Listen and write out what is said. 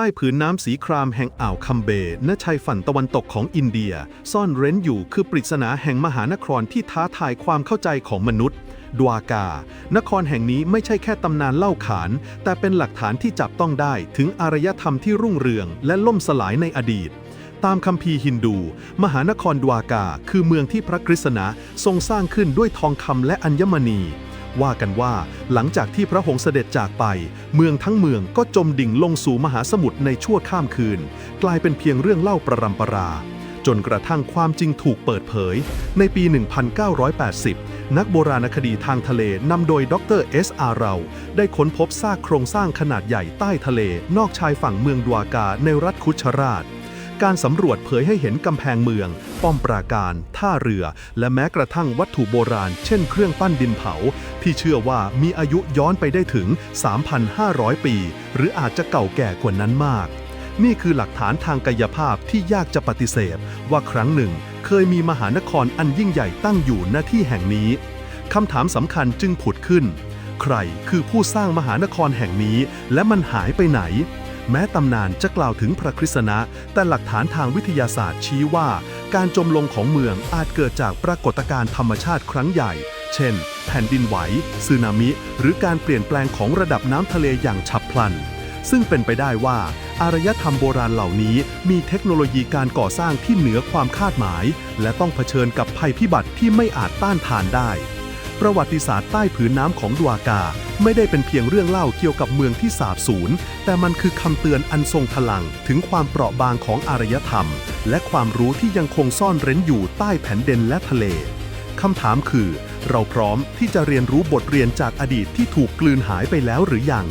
ต้ผืนน้ำสีครามแห่งอ่าวคัมเบย์ณชายฝั่งตะวันตกของอินเดีย ซ่อนเร้นอยู่คือปริศนาแห่งมหานครที่ท้าทายความเข้าใจของมนุษย์ดวากา นครแห่งนี้ไม่ใช่แค่ตำนานเล่าขาน แต่เป็นหลักฐานที่จับต้องได้ถึงอารยธรรมที่รุ่งเรืองและล่มสลายในอดีต ตามคัมภีร์ฮินดู มหานครดวากา คือเมืองที่พระกฤษณะทรงสร้างขึ้นด้วยทองคำและอัญมณี ว่ากันว่าหลังจากที่พระหงส์เสด็จจากไป เมืองทั้งเมืองก็จมดิ่งลงสู่มหาสมุทรในชั่วข้ามคืน กลายเป็นเพียงเรื่องเล่าประรำปรา จนกระทั่งความจริงถูกเปิดเผย ในปี 1980 นักโบราณคดีทางทะเลนำโดยดรเอสอาเราได้ค้นพบซากโครงสร้างขนาดใหญ่ใต้ทะเล นอกชายฝั่งเมืองดวากาในรัฐคุชราช การสำรวจเผยให้เห็นกำแพงเมือง ป้อมปราการ ท่าเรือ และแม้กระทั่งวัตถุโบราณ เช่นเครื่องปั้นดินเผา ที่เชื่อว่ามีอายุย้อนไปได้ถึง 3,500 ปี หรืออาจจะเก่าแก่กว่านั้นมาก นี่คือหลักฐานทางกายภาพที่ยากจะปฏิเสธ ว่าครั้งหนึ่ง เคยมีมหานครอันยิ่งใหญ่ตั้งอยู่ณที่แห่งนี้คำถามสำคัญจึงผุดขึ้น ใครคือผู้สร้างมหานครแห่งนี้ และมันหายไปไหน แม้ตำนานจะกล่าวถึงพระคริสณะแต่หลักฐานทางวิทยาศาสตร์ชี้ว่า การจมลงของเมืองอาจเกิดจากปรากฏการณ์ธรรมชาติครั้งใหญ่ เช่น แผ่นดินไหวสึนามิ หรือการเปลี่ยนแปลงของระดับน้ำทะเลอย่างฉับพลัน ซึ่งเป็นไปได้ว่า อารยธรรมโบราณเหล่านี้มีเทคโนโลยีการก่อสร้างที่เหนือความคาดหมาย และต้องเผชิญกับภัยพิบัติที่ไม่อาจต้านทานได้ ประวัติศาสตร์ใต้ผืนน้ำของดวากา ไม่ได้เป็นเพียงเรื่องเล่าเกี่ยวกับเมืองที่สาบสูญ แต่มันคือคำเตือนอันทรงพลังถึงความเปราะบางของอารยธรรม และความรู้ที่ยังคงซ่อนเร้นอยู่ใต้แผ่นดินและทะเลคำถามคือ เราพร้อมที่จะเรียนรู้บทเรียนจากอดีตที่ถูกกลืนหายไปแล้วหรือยัง